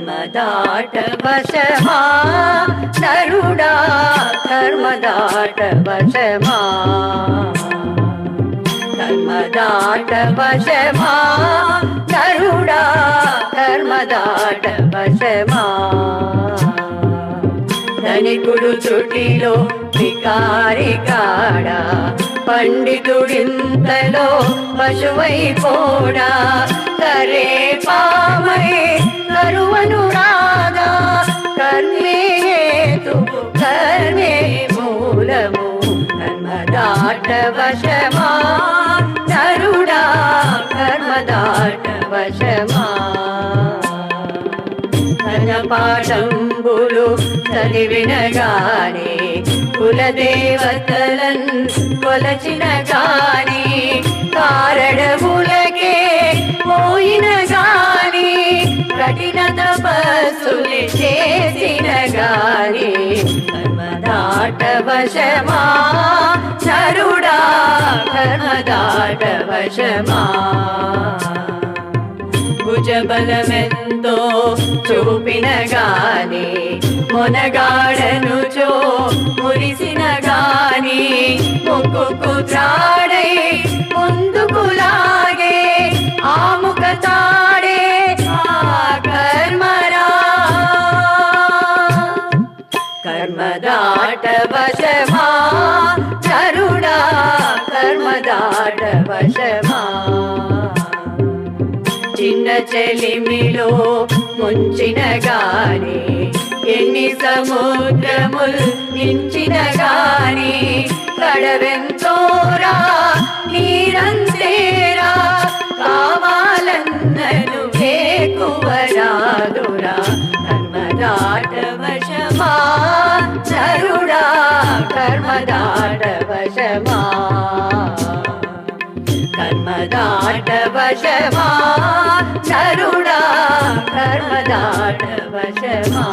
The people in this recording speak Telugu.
కర్మదాట వశమా నరుడా కర్మదాట వశమా కర్మదాట వశమా నరుడా కర్మదాట వశమా ధనికుడు చుటిలో వికారి కాడా పండితుడింతలో పశువైపోడా పోడా కరే కర్మే మూలము కర్మదాట నరుడా కర్మదాట వశమా చదివినగానే కులదేవతలన్ కొలచిన గాని కఠిన చేసిన గాని కర్మదాట చరుడా కర్మదాట భుజబలమెంతో చూపిన గాని మొనగాడను చో మురిసిన గాని ముక్కు త్రాడై కర్మదాట వశమా చరుడా కర్మదాట వశమా చిన్న చెలిమిలో ముంచిన గాని ఎన్ని సముద్రముల్ మించిన గాని కడవెంతోరా నీరంతేరా కావాలన్నను వేకువరాదురా కర్మదాట వశమా చరుడా కర్మదాట వశమా కర్మదాట వశమా చరుడా కర్మదాట వశమా